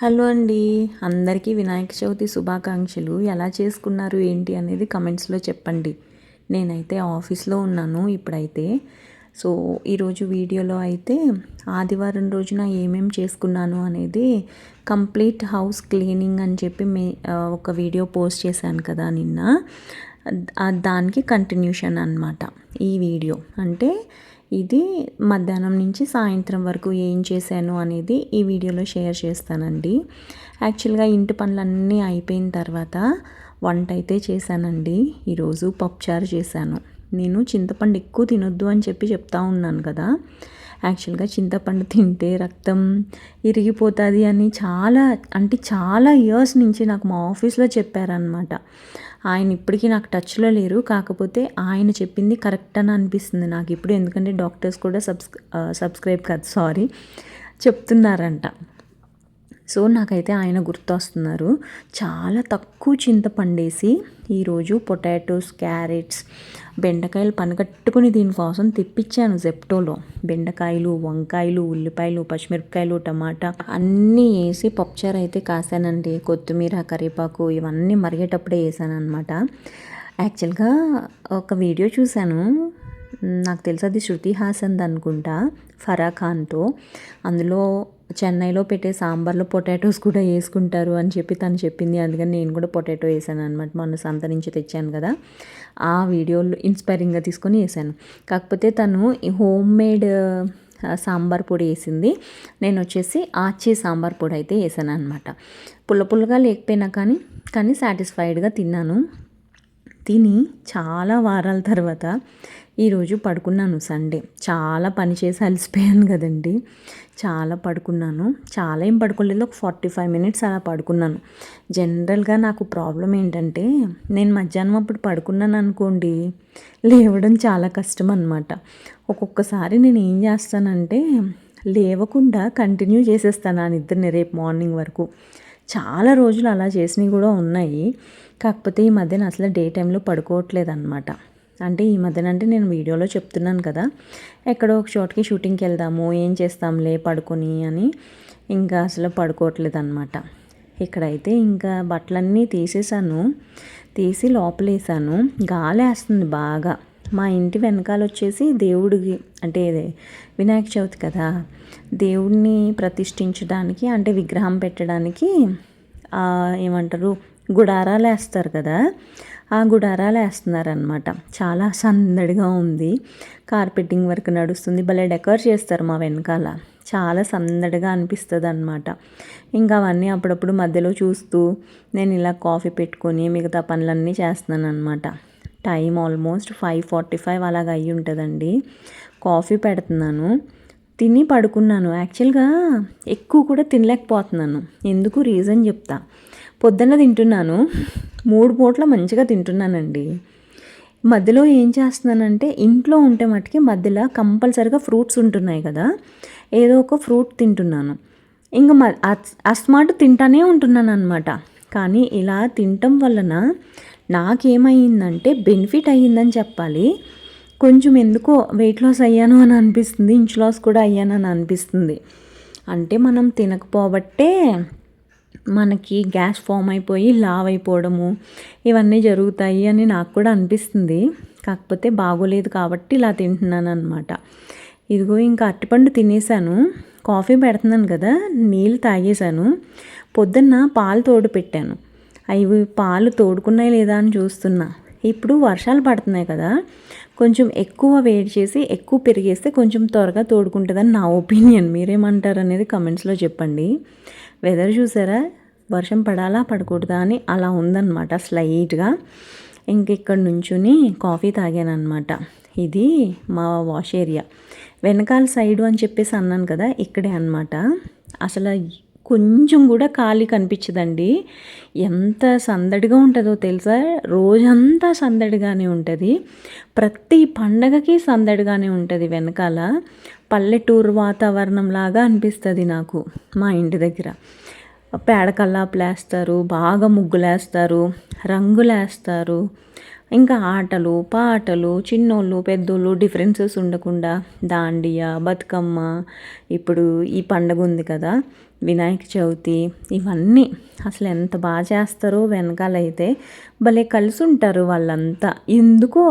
Hello అండి. అందరికీ వినాయక చవితి శుభాకాంక్షలు. ఎలా చేసుకున్నారు ఏంటి అనేది కమెంట్స్లో చెప్పండి. నేనైతే ఆఫీస్లో ఉన్నాను ఇప్పుడైతే. సో ఈరోజు వీడియోలో అయితే ఆదివారం రోజున ఏమేమి చేసుకున్నాను అనేది కంప్లీట్ హౌస్ క్లీనింగ్ అని చెప్పి మే ఒక వీడియో పోస్ట్ చేశాను కదా నిన్న. దానికి కంటిన్యూషన్ అనమాట ఈ వీడియో. అంటే ఇది మధ్యాహ్నం నుంచి సాయంత్రం వరకు ఏం చేశాను అనేది ఈ వీడియోలో షేర్ చేస్తానండి. యాక్చువల్గా ఇంటి పనులన్నీ అయిపోయిన తర్వాత వంట అయితే చేశానండి. ఈరోజు పప్పుచారు చేశాను. నేను చింతపండు ఎక్కువ తినొద్దు అని చెప్పి చెప్తా ఉన్నాను కదా. యాక్చువల్గా చింతపండు తింటే రక్తం ఇరిగిపోతుంది అని చాలా అంటే చాలా ఇయర్స్ నుంచి నాకు మా ఆఫీస్లో చెప్పారనమాట ఆయన ఇప్పటికీ నాకు టచ్లో లేరు. కాకపోతే ఆయన చెప్పింది కరెక్ట్ అని అనిపిస్తుంది నాకు. ఇప్పుడు ఎందుకంటే డాక్టర్స్ కూడా సబ్స్ సబ్స్క్రైబ్ కాదు సారీ చెప్తున్నారంట. సో నాకైతే ఆయన గుర్తొస్తున్నారు. చాలా తక్కువ చింతపండేసి ఈరోజు పొటాటోస్ క్యారెట్స్ బెండకాయలు పనికట్టుకుని దీనికోసం తెప్పించాను జెప్టోలో బెండకాయలు వంకాయలు ఉల్లిపాయలు పచ్చిమిరపకాయలు టమాటా అన్నీ వేసి పప్పుచారు అయితే కాసానండి. కొత్తిమీర కరివేపాకు ఇవన్నీ మరిగేటప్పుడే వేసాను అనమాట యాక్చువల్గా ఒక వీడియో చూశాను. నాకు తెలుసు అది శృతి హాసన్ అనుకుంటా ఫరా ఖాన్తో అందులో చెన్నైలో పెట్టే సాంబార్లో పొటాటోస్ కూడా వేసుకుంటారు అని చెప్పి తను చెప్పింది. అందుకని నేను కూడా పొటాటో వేసాను అనమాట మొన్న సంత నుంచి తెచ్చాను కదా. ఆ వీడియోలో ఇన్స్పైరింగ్గా తీసుకొని వేసాను. కాకపోతే తను హోమ్ మేడ్ సాంబార్ పొడి వేసింది. నేను వచ్చేసి ఆచి సాంబార్ పొడి అయితే వేసాను అనమాట పుల్ల పుల్లగా లేకపోయినా కానీ కానీ సాటిస్ఫైడ్గా తిన్నాను. తిని చాలా వారాల తర్వాత ఈరోజు పడుకున్నాను సండే. చాలా పని చేసి అలసిపోయాను కదండి. చాలా పడుకున్నాను. చాలా ఏం పడుకోలేదు. ఒక ఫార్టీ ఫైవ్ మినిట్స్ అలా పడుకున్నాను. జనరల్గా నాకు ప్రాబ్లం ఏంటంటే నేను మధ్యాహ్నం అప్పుడు పడుకున్నాను అనుకోండి లేవడం చాలా కష్టం అనమాట ఒక్కొక్కసారి నేను ఏం చేస్తానంటే లేవకుండా కంటిన్యూ చేసేస్తాను ఆ నిద్రని రేపు మార్నింగ్ వరకు. చాలా రోజులు అలా చేసినవి కూడా ఉన్నాయి. కాకపోతే ఈ మధ్యన అసలు డే టైంలో పడుకోవట్లేదు అనమాట అంటే ఈ మధ్యన అంటే నేను వీడియోలో చెప్తున్నాను కదా ఎక్కడో ఒక చోటుకి షూటింగ్కి వెళ్దాము ఏం చేస్తాంలే పడుకొని అని. ఇంకా అసలు పడుకోవట్లేదు అనమాట ఇక్కడైతే ఇంకా బట్టలన్నీ తీసేసాను తీసి లోపలేసాను. గాలి వేస్తుంది బాగా. మా ఇంటి వెనకాల వచ్చేసి దేవుడికి అంటే వినాయక చవితి కదా దేవుడిని ప్రతిష్ఠించడానికి అంటే విగ్రహం పెట్టడానికి ఏమంటారు గుడారాలు వేస్తారు కదా. ఆ గుడారాలు వేస్తున్నారనమాట చాలా సందడిగా ఉంది. కార్పెటింగ్ వర్క్ నడుస్తుంది. భలే డెకర్ చేస్తారు మా వెనకాల. చాలా సందడిగా అనిపిస్తుంది అనమాట ఇంకా అవన్నీ అప్పుడప్పుడు మధ్యలో చూస్తూ నేను ఇలా కాఫీ పెట్టుకొని మిగతా పనులన్నీ చేస్తున్నాను అనమాట time almost five forty five అలాగ అయ్యి ఉంటుందండి. కాఫీ పెడుతున్నాను. తిని పడుకున్నాను. యాక్చువల్గా ఎక్కువ కూడా తినలేకపోతున్నాను. ఎందుకు? రీజన్ చెప్తా. పొద్దున్న తింటున్నాను. మూడు పూట్ల మంచిగా తింటున్నానండి. మధ్యలో ఏం చేస్తున్నానంటే ఇంట్లో ఉంటే మటుకి మధ్యలో కంపల్సరిగా ఫ్రూట్స్ ఉంటున్నాయి కదా ఏదో ఒక ఫ్రూట్ తింటున్నాను. ఇంకా అస్మాట్ తింటానే ఉంటున్నాను అనమాట కానీ ఇలా తినటం వలన నాకేమైందంటే బెనిఫిట్ అయ్యిందని చెప్పాలి. కొంచెం ఎందుకో వెయిట్ లాస్ అయ్యాను అని అనిపిస్తుంది ఇంచ్ లాస్ కూడా అయ్యానని అనిపిస్తుంది. అంటే మనం తినకపోబట్టే మనకి గ్యాస్ ఫామ్ అయిపోయి లావ్ అయిపోవడము ఇవన్నీ జరుగుతాయి అని నాకు కూడా అనిపిస్తుంది. కాకపోతే బాగోలేదు కాబట్టి ఇలా తింటున్నాను అనమాట ఇదిగో ఇంకా అరటిపండు తినేసాను. కాఫీ పెడుతున్నాను కదా నీళ్ళు తాగేశాను. పొద్దున్న పాలు తోడు పెట్టాను. అవి పాలు తోడుకున్నాయి లేదా అని చూస్తున్నా. ఇప్పుడు వర్షాలు పడుతున్నాయి కదా కొంచెం ఎక్కువ వేడి చేసి ఎక్కువ పెరిగేస్తే కొంచెం త్వరగా తోడుకుంటుందని నా ఒపీనియన్. మీరేమంటారు అనేది కమెంట్స్లో చెప్పండి. వెదర్ చూసారా? వర్షం పడాలా పడకూడదా అని అలా ఉందన్నమాట స్లైట్గా. ఇంక ఇక్కడ నుంచుని కాఫీ తాగానమాట ఇది మా వాష్ ఏరియా. వెనకాల సైడు అని చెప్పేసి అన్నాను కదా ఇక్కడే అనమాట అసలు కొంచెం కూడా ఖాళీ కనిపించదండి. ఎంత సందడిగా ఉంటుందో తెలుసా? రోజంతా సందడిగానే ఉంటుంది. ప్రతి పండగకి సందడిగానే ఉంటుంది వెనకాల. పల్లెటూరు వాతావరణం లాగా అనిపిస్తుంది నాకు మా ఇంటి దగ్గర. పేడ కల్లాపులు వేస్తారు బాగా ముగ్గులు వేస్తారు రంగులు వేస్తారు ఇంకా ఆటలు పాటలు చిన్నోళ్ళు పెద్దోళ్ళు డిఫరెన్సెస్ ఉండకుండా దాండియా బతుకమ్మ ఇప్పుడు ఈ పండగ ఉంది కదా వినాయక చవితి ఇవన్నీ అసలు ఎంత బాగా చేస్తారో వెనకాలైతే భలే కలిసి ఉంటారు వాళ్ళంతా. ఎందుకో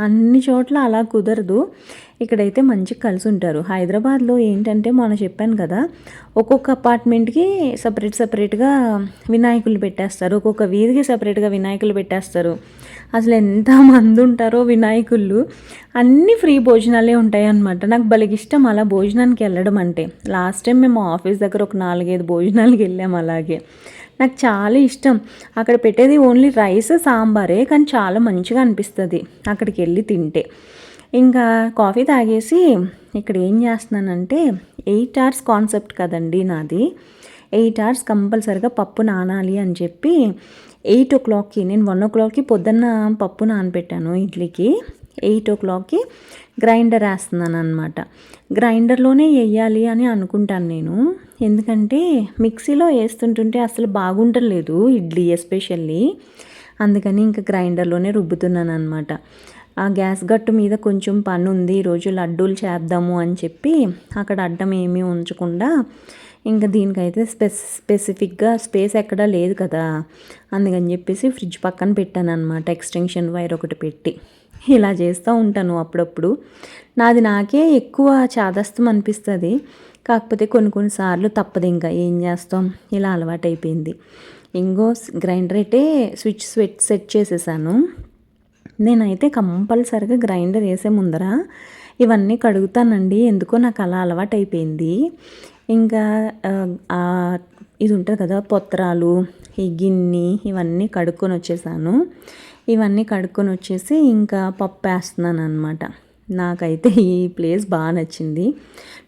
అన్ని చోట్ల అలా కుదరదు. ఇక్కడైతే మంచి కలిసి ఉంటారు. హైదరాబాద్లో ఏంటంటే మొన్న చెప్పాను కదా ఒక్కొక్క అపార్ట్మెంట్కి సపరేట్ సపరేట్గా వినాయకులు పెట్టేస్తారు. ఒక్కొక్క వీధికి సపరేట్గా వినాయకులు పెట్టేస్తారు. అసలు ఎంత మంది ఉంటారో వినాయకుళ్ళు. అన్నీ ఫ్రీ భోజనాలే ఉంటాయి అన్నమాట నాకు భలే ఇష్టం అలా భోజనానికి వెళ్ళడం అంటే. లాస్ట్ టైం మేము ఆఫీస్ దగ్గర ఒక నాలుగైదు భోజనాలకి వెళ్ళాము అలాగే. నాకు చాలా ఇష్టం. అక్కడ పెట్టేది ఓన్లీ రైస్ సాంబారే కానీ చాలా మంచిగా అనిపిస్తుంది. అక్కడికి వెళ్ళి తింటే. ఇంకా కాఫీ తాగేసి ఇక్కడ ఏం చేస్తున్నానంటే ఎయిట్ అవర్స్ కాన్సెప్ట్ కదండి నాది. ఎయిట్ అవర్స్ కంపల్సరిగా పప్పు నానాలి అని చెప్పి ఎయిట్ ఓ క్లాక్కి నేను వన్ ఓ క్లాక్కి పొద్దున్న పప్పు నానబెట్టాను ఇడ్లీకి. ఎయిట్ ఓ క్లాక్కి గ్రైండర్ వేస్తున్నాను అనమాట గ్రైండర్లోనే వేయాలి అని అనుకుంటాను నేను. ఎందుకంటే మిక్సీలో వేస్తుంటుంటే అసలు బాగుంటలేదు ఇడ్లీ ఎస్పెషల్లీ. అందుకని ఇంకా గ్రైండర్లోనే రుబ్బుతున్నాను అనమాట ఆ గ్యాస్ గట్టు మీద కొంచెం పని ఉంది ఈరోజు లడ్డూలు చేద్దాము అని చెప్పి అక్కడ అడ్డం ఏమీ ఉంచకుండా ఇంకా దీనికైతే స్పెస్ స్పెసిఫిక్గా స్పేస్ ఎక్కడా లేదు కదా. అందుకని చెప్పేసి ఫ్రిడ్జ్ పక్కన పెట్టాను అనమాట ఎక్స్టెన్షన్ వైర్ ఒకటి పెట్టి. ఇలా చేస్తూ ఉంటాను అప్పుడప్పుడు. నాది నాకే ఎక్కువ చాదస్తం అనిపిస్తుంది. కాకపోతే కొన్ని కొన్నిసార్లు తప్పదు ఇంకా ఏం చేస్తాం? ఇలా అలవాటైపోయింది. ఇంకో గ్రైండర్ అయితే స్విచ్ స్వెట్ సెట్ చేసేసాను. నేనైతే కంపల్సరిగా గ్రైండర్ వేసే ముందర ఇవన్నీ కడుగుతానండి. ఎందుకో నాకు అలా అలవాటైపోయింది. ఇంకా ఇది ఉంటుంది కదా పొత్రాలు ఈ గిన్నె ఇవన్నీ కడుక్కొని వచ్చేసాను ఇవన్నీ కడుక్కొని వచ్చేసి ఇంకా పప్పు వేస్తున్నాను అనమాట నాకైతే ఈ ప్లేస్ బాగా నచ్చింది.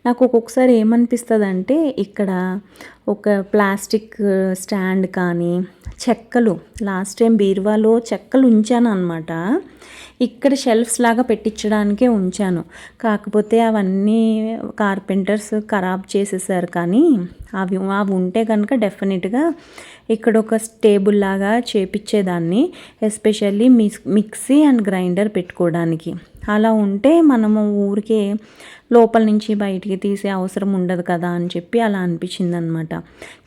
నాకు ఒక్కొక్కసారి ఏమనిపిస్తుంది అంటే ఇక్కడ ఒక ప్లాస్టిక్ స్టాండ్ కానీ చెక్కలు లాస్ట్ టైం బీరువాలో చెక్కలు ఉంచాను అనమాట ఇక్కడ షెల్ఫ్స్ లాగా పెట్టించడానికే ఉంచాను. కాకపోతే అవన్నీ కార్పెంటర్స్ ఖరాబ్ చేసేసారు కానీ అవి అవి ఉంటే కనుక డెఫినెట్గా ఇక్కడ ఒక టేబుల్ లాగా చేపించేదాన్ని ఎస్పెషల్లీ మిక్సీ అండ్ గ్రైండర్ పెట్టుకోవడానికి. అలా ఉంటే మనము ఊరికే లోపల నుంచి బయటికి తీసే అవసరం ఉండదు కదా అని చెప్పి అలా అనిపించింది అనమాట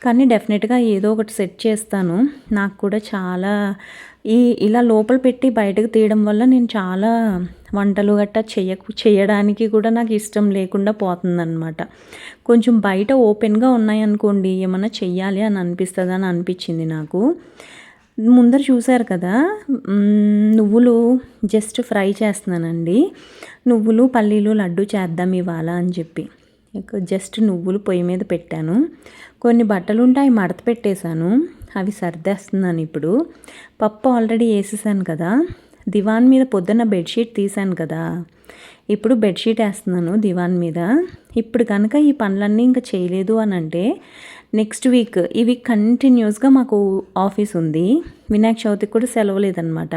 కానీ డెఫినెట్గా ఏదో ఒకటి సెట్ చేస్తాను. నాకు కూడా చాలా ఈ ఇలా లోపల పెట్టి బయటకు తీయడం వల్ల నేను చాలా వంటలు గట్టా చేయకు చేయడానికి కూడా నాకు ఇష్టం లేకుండా పోతుందన్నమాట కొంచెం బయట ఓపెన్గా ఉన్నాయనుకోండి ఏమైనా చెయ్యాలి అని అనిపిస్తుంది అని అనిపించింది నాకు. ముందర చూశారు కదా నువ్వులు జస్ట్ ఫ్రై చేస్తున్నానండి. నువ్వులు పల్లీలు లడ్డు చేద్దాం ఇవాళ అని చెప్పి. జస్ట్ నువ్వులు పొయ్యి మీద పెట్టాను. కొన్ని బట్టలు ఉంటాయి మడత పెట్టేశాను. అవి సర్దేస్తున్నాను ఇప్పుడు. పప్పు ఆల్రెడీ వేసేసాను కదా. దివాన్ మీద పొద్దున్న బెడ్షీట్ తీశాను కదా. ఇప్పుడు బెడ్షీట్ వేస్తున్నాను దివాన్ మీద. ఇప్పుడు కనుక ఈ పనులన్నీ ఇంకా చేయలేదు అని అంటే నెక్స్ట్ వీక్. ఈ వీక్ కంటిన్యూస్గా మాకు ఆఫీస్ ఉంది. వినాయక చవితికి కూడా సెలవు లేదనమాట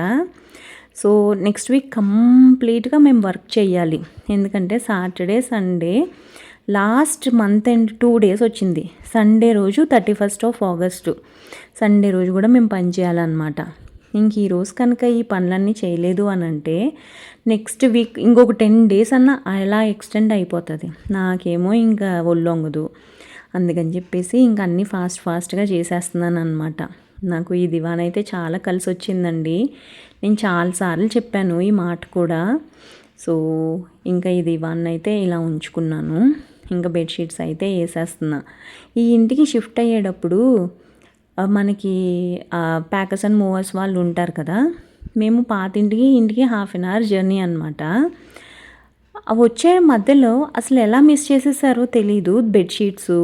సో నెక్స్ట్ వీక్ కంప్లీట్గా మేము వర్క్ చేయాలి. ఎందుకంటే Saturday Sunday last month and two days వచ్చింది. సండే రోజు thirty first of August. Sunday రోజు కూడా మేము పని చేయాలన్నమాట. ఇంక ఈరోజు కనుక ఈ పనులన్నీ చేయలేదు అని అంటే నెక్స్ట్ వీక్ ఇంకొక టెన్ డేస్ అన్న అలా ఎక్స్టెండ్ అయిపోతుంది. నాకేమో ఇంకా ఒళ్ళొంగదు. అందుకని చెప్పేసి ఇంక అన్నీ ఫాస్ట్ ఫాస్ట్గా చేసేస్తున్నాను అనమాట నాకు ఈ దివాన్ అయితే చాలా కలిసి వచ్చిందండి నేను చాలాసార్లు చెప్పాను ఈ మాట కూడా. సో ఇంకా ఈ దివాన్ అయితే ఇలా ఉంచుకున్నాను. ఇంకా బెడ్షీట్స్ అయితే వేసేస్తున్నా. ఈ ఇంటికి షిఫ్ట్ అయ్యేటప్పుడు మనకి ప్యాకర్స్ అండ్ మూవర్స్ వాళ్ళు ఉంటారు కదా మేము పాతింటికి ఇంటికి హాఫ్ అన్ అవర్ జర్నీ అనమాట అవి వచ్చే మధ్యలో అసలు ఎలా మిస్ చేసేసారో తెలీదు. బెడ్షీట్స్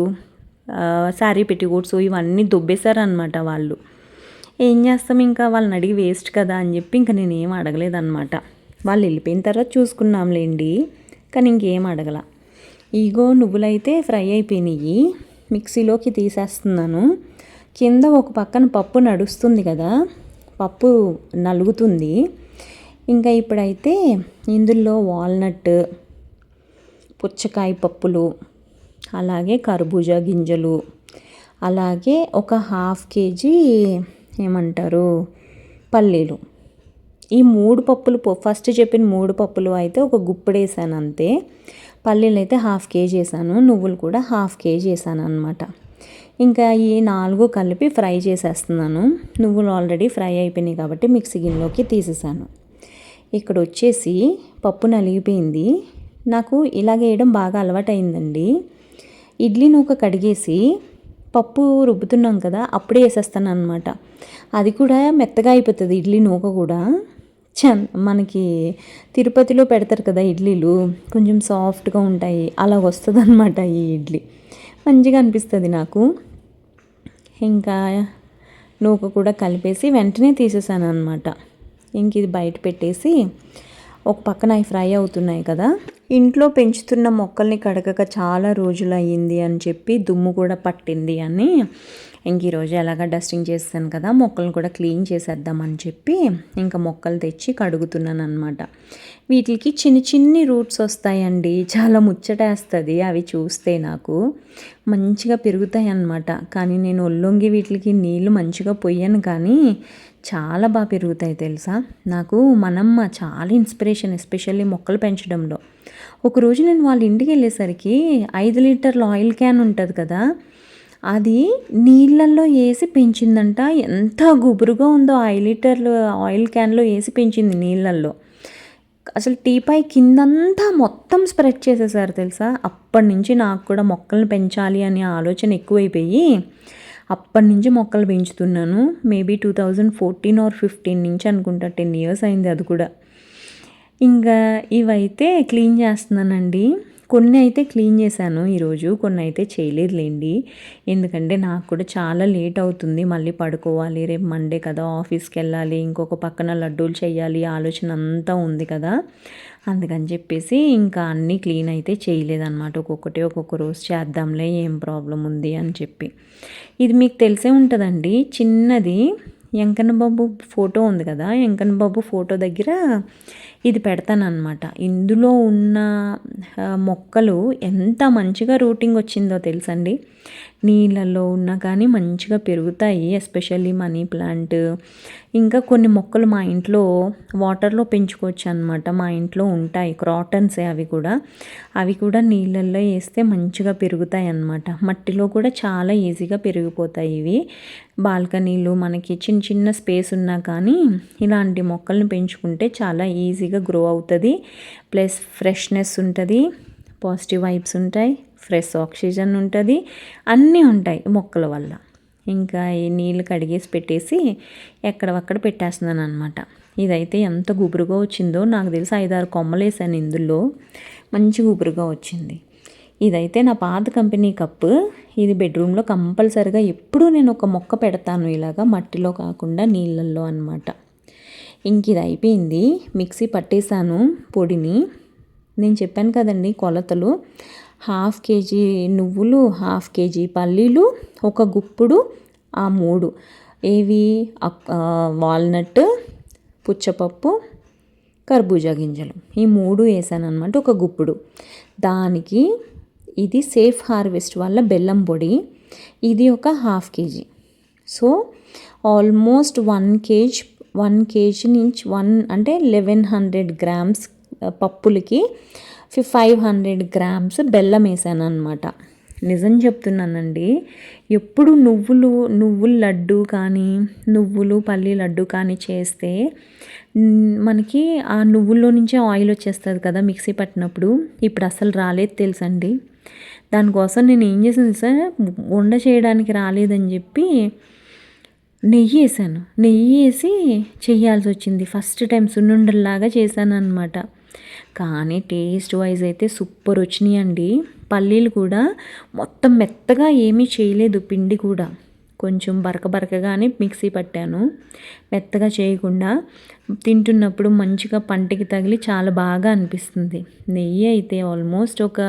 శారీ పెట్టికోట్స్ ఇవన్నీ దొబ్బేశారనమాట వాళ్ళు. ఏం చేస్తాం ఇంకా? వాళ్ళని అడిగి వేస్ట్ కదా అని చెప్పి ఇంకా నేను ఏం అడగలేదన్నమాట. వాళ్ళు వెళ్ళిపోయిన తర్వాత చూసుకున్నాంలేండి కానీ ఇంకేం అడగల. ఈగో నువ్వులైతే ఫ్రై అయిపోయినాయి మిక్సీలోకి తీసేస్తున్నాను. కింద ఒక పక్కన పప్పు నడుస్తుంది కదా. పప్పు నలుగుతుంది. ఇంకా ఇప్పుడైతే ఇందులో వాల్నట్ పుచ్చకాయ పప్పులు అలాగే కర్బూజా గింజలు అలాగే ఒక హాఫ్ కేజీ ఏమంటారు పల్లీలు. ఈ మూడు పప్పులు ఫస్ట్ చెప్పిన మూడు పప్పులు అయితే ఒక గుప్పడేసాను అంతే. పల్లీలు అయితే హాఫ్ కేజీ వేసాను నువ్వులు కూడా హాఫ్ కేజీ వేసాను అనమాట ఇంకా ఈ నాలుగు కలిపి ఫ్రై చేసేస్తున్నాను. నువ్వులు ఆల్రెడీ ఫ్రై అయిపోయినాయి కాబట్టి మిక్సీ గిన్నెలోకి తీసేసాను. ఇక్కడ వచ్చేసి పప్పు నలిగిపోయింది. నాకు ఇలాగ వేయడం బాగా అలవాటైందండి. ఇడ్లీ నూక కడిగేసి పప్పు రుబ్బుతున్నాం కదా అప్పుడే వేసేస్తాను అనమాట అది కూడా మెత్తగా అయిపోతుంది ఇడ్లీ నూక కూడా. చన్ మనకి తిరుపతిలో పెడతారు కదా ఇడ్లీలు కొంచెం సాఫ్ట్గా ఉంటాయి అలా వస్తుంది అనమాట ఈ ఇడ్లీ. మంచిగా అనిపిస్తుంది నాకు. ఇంకా నూక కూడా కలిపేసి వెంటనే తీసేసాను అనమాట ఇంక ఇది బయట పెట్టేసి ఒక పక్కన అవి ఫ్రై అవుతున్నాయి కదా. ఇంట్లో పెంచుతున్న మొక్కల్ని కడగక చాలా రోజులు అయ్యింది అని చెప్పి దుమ్ము కూడా పట్టింది అని ఇంక ఈరోజు ఎలాగ డస్టింగ్ చేస్తాను కదా మొక్కలను కూడా క్లీన్ చేసేద్దామని చెప్పి ఇంకా మొక్కలు తెచ్చి కడుగుతున్నాను అనమాట వీటికి చిన్ని చిన్ని రూట్స్ వస్తాయండి. చాలా ముచ్చటేస్తుంది అవి చూస్తే నాకు. మంచిగా పెరుగుతాయి అన్నమాట కానీ నేను ఒళ్ళొంగి వీటికి నీళ్ళు మంచిగా పొయ్యాను కానీ చాలా బాగా పెరుగుతాయి తెలుసా? నాకు మనమ్మ చాలా ఇన్స్పిరేషన్ ఎస్పెషల్లీ మొక్కలు పెంచడంలో. ఒకరోజు నేను వాళ్ళ ఇంటికి వెళ్ళేసరికి ఐదు లీటర్ల ఆయిల్ క్యాన్ ఉంటుంది కదా? అది నీళ్ళల్లో వేసి పెంచిందంట. ఎంత గుబురుగా ఉందో ఐదు లీటర్లు ఆయిల్ క్యాన్లో వేసి పెంచింది నీళ్ళల్లో. అసలు టీపాయ్ కిందంతా మొత్తం స్ప్రెడ్ చేసేసారు తెలుసా? అప్పటి నుంచి నాకు కూడా మొక్కలను పెంచాలి అనే ఆలోచన ఎక్కువైపోయి అప్పటి నుంచి మొక్కలు పెంచుతున్నాను. Maybe two thousand fourteen or fifteen నుంచి అనుకుంటా టెన్ ఇయర్స్ అయింది అది కూడా. ఇంకా ఇవైతే క్లీన్ చేస్తున్నానండి. కొన్ని అయితే క్లీన్ చేశాను ఈరోజు కొన్ని అయితే చేయలేదులేండి. ఎందుకంటే నాకు కూడా చాలా లేట్ అవుతుంది మళ్ళీ పడుకోవాలి రేపు మండే కదా ఆఫీస్కి వెళ్ళాలి ఇంకొక పక్కన లడ్డూలు చేయాలి ఆలోచన అంతా ఉంది కదా. అందుకని చెప్పేసి ఇంకా అన్నీ క్లీన్ అయితే చేయలేదన్నమాట. ఒక్కొక్కటి ఒక్కొక్క రోజు చేద్దాంలే ఏం ప్రాబ్లం ఉంది అని చెప్పి. ఇది మీకు తెలిసే ఉంటుందండి చిన్నది వెంకన్న బాబు ఫోటో ఉంది కదా వెంకన్న బాబు ఫోటో దగ్గర ఇది పెడతానమాట ఇందులో ఉన్న మొక్కలు ఎంత మంచిగా రూటింగ్ వచ్చిందో తెలుసండి. నీళ్ళల్లో ఉన్నా కానీ మంచిగా పెరుగుతాయి ఎస్పెషల్లీ మనీ ప్లాంట్. ఇంకా కొన్ని మొక్కలు మా ఇంట్లో వాటర్లో పెంచుకోవచ్చు అనమాట మా ఇంట్లో ఉంటాయి క్రాటన్స్ అవి కూడా. అవి కూడా నీళ్ళల్లో వేస్తే మంచిగా పెరుగుతాయి అన్నమాట. మట్టిలో కూడా చాలా ఈజీగా పెరిగిపోతాయి ఇవి. బాల్కనీలు మనకి చిన్న చిన్న స్పేస్ ఉన్నా కానీ ఇలాంటి మొక్కలను పెంచుకుంటే చాలా ఈజీగా గ్రో అవుతుంది. ప్లస్ ఫ్రెష్నెస్ ఉంటుంది పాజిటివ్ వైబ్స్ ఉంటాయి. ఫ్రెష్ ఆక్సిజన్ ఉంటుంది. అన్నీ ఉంటాయి మొక్కల వల్ల. ఇంకా ఈ నీళ్ళు కడిగేసి పెట్టేసి ఎక్కడవక్కడ పెట్టేస్తున్నాను అనమాట ఇదైతే ఎంత గుబురుగా వచ్చిందో నాకు తెలిసి ఐదారు కొమ్మలు వేసాను ఇందులో. మంచి గుబురుగా వచ్చింది. ఇదైతే నా పాత కంపెనీ కప్పు. ఇది బెడ్రూమ్లో కంపల్సరిగా ఎప్పుడూ నేను ఒక మొక్క పెడతాను ఇలాగా మట్టిలో కాకుండా నీళ్ళల్లో అనమాట ఇంక ఇది అయిపోయింది. మిక్సీ పట్టేశాను పొడిని. నేను చెప్పాను కదండి కొలతలు. హాఫ్ కేజీ నువ్వులు హాఫ్ కేజీ పల్లీలు ఒక గుప్పుడు ఆ మూడు. ఏవి? వాల్నట్ పుచ్చపప్పు కర్బూజా గింజలు. ఈ మూడు వేసాను అనమాట ఒక గుప్పుడు. దానికి ఇది సేఫ్ హార్వెస్ట్ వల్ల బెల్లం పొడి. ఇది ఒక half KG. So almost one KG one KG నుంచి వన్ అంటే లెవెన్ హండ్రెడ్ గ్రామ్స్ పప్పులకి ఫైవ్ హండ్రెడ్ గ్రామ్స్ బెల్లం వేసాను అనమాట నిజం చెప్తున్నానండి ఎప్పుడు నువ్వులు నువ్వుల లడ్డు కానీ నువ్వులు పల్లి లడ్డు కానీ చేస్తే మనకి ఆ నువ్వుల్లో నుంచే ఆయిల్ వచ్చేస్తుంది కదా మిక్సీ పట్టినప్పుడు. ఇప్పుడు అసలు రాలేదు తెలుసండి. దానికోసం నేను ఏం చేసాను సార్ వండ చేయడానికి రాలేదని చెప్పి నెయ్యి వేసాను. నెయ్యి వేసి చేయాల్సి వచ్చింది. ఫస్ట్ టైం సున్నుండల్లాగా చేశాను అనమాట కానీ టేస్ట్ వైజ్ అయితే సూపర్ వచ్చినాయి అండి పల్లీలు కూడా మొత్తం మెత్తగా ఏమీ చేయలేదు పిండి కూడా. కొంచెం బరక బరకగానే మిక్సీ పట్టాను. మెత్తగా చేయకుండా తింటున్నప్పుడు మంచిగా పంటికి తగిలి చాలా బాగా అనిపిస్తుంది. నెయ్యి అయితే ఆల్మోస్ట్ ఒక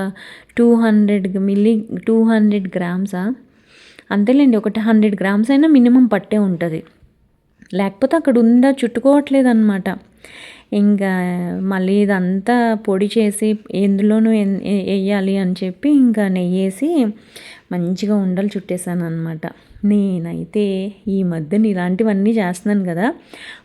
two hundred milli two hundred గ్రామ్సా అంతేలేండి ఒకటి హండ్రెడ్ గ్రామ్స్ అయినా మినిమం పట్టే ఉంటుంది. లేకపోతే అక్కడ ఉందా చుట్టుకోవట్లేదు అనమాట ఇంకా మళ్ళీ ఇదంతా పొడి చేసి ఎందులోనూ వేయాలి అని చెప్పి ఇంకా నెయ్యి వేసి మంచిగా ఉండలు చుట్టేసాను అనమాట నేనైతే ఈ మధ్యన ఇలాంటివన్నీ చేస్తున్నాను కదా.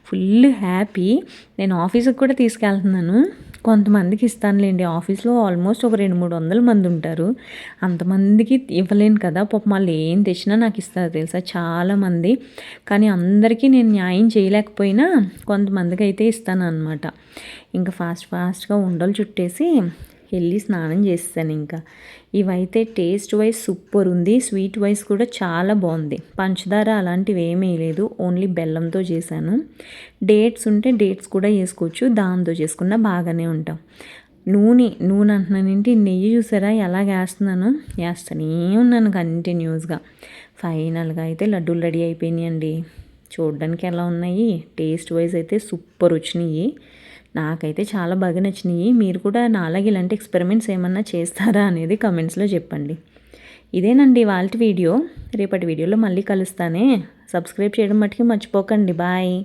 Full happy. నేను ఆఫీస్కి కూడా తీసుకెళ్తున్నాను. కొంతమందికి ఇస్తానులేండి. ఆఫీస్లో ఆల్మోస్ట్ ఒక రెండు మూడు వందల మంది ఉంటారు. అంతమందికి ఇవ్వలేను కదా. పాపం వాళ్ళు ఏం తెచ్చినా నాకు ఇస్తారు తెలుసా చాలామంది. కానీ అందరికీ నేను న్యాయం చేయలేకపోయినా కొంతమందికి అయితే ఇస్తాను అనమాట ఇంకా ఫాస్ట్ ఫాస్ట్గా ఉండలు చుట్టేసి వెళ్ళి స్నానం చేస్తాను ఇంకా. ఇవైతే టేస్ట్ వైజ్ సూపర్ ఉంది స్వీట్ వైజ్ కూడా చాలా బాగుంది. పంచదార అలాంటివి ఏమీ లేదు ఓన్లీ బెల్లంతో చేశాను. డేట్స్ ఉంటే డేట్స్ కూడా వేసుకోవచ్చు దాంతో చేసుకున్నా బాగానే ఉంటాం. నూనె నూనె అంటున్నానంటే నెయ్యి చూసారా ఎలా వేస్తున్నాను? వేస్తూనే ఉన్నాను కంటిన్యూస్గా ఫైనల్గా అయితే లడ్డూలు రెడీ అయిపోయినాయండి. చూడడానికి ఎలా ఉన్నాయి టేస్ట్ వైజ్ అయితే సూపర్ వచ్చినాయి. నాకైతే చాలా బాగా నచ్చినాయి. మీరు కూడా నాలాగే ఇలాంటి ఎక్స్పెరిమెంట్స్ ఏమన్నా చేస్తారా అనేది కమెంట్స్లో చెప్పండి. ఇదేనండి వాళ్ళ వీడియో. రేపటి వీడియోలో మళ్ళీ కలుస్తానే. సబ్స్క్రైబ్ చేయడం మట్టుకి మర్చిపోకండి. బాయ్.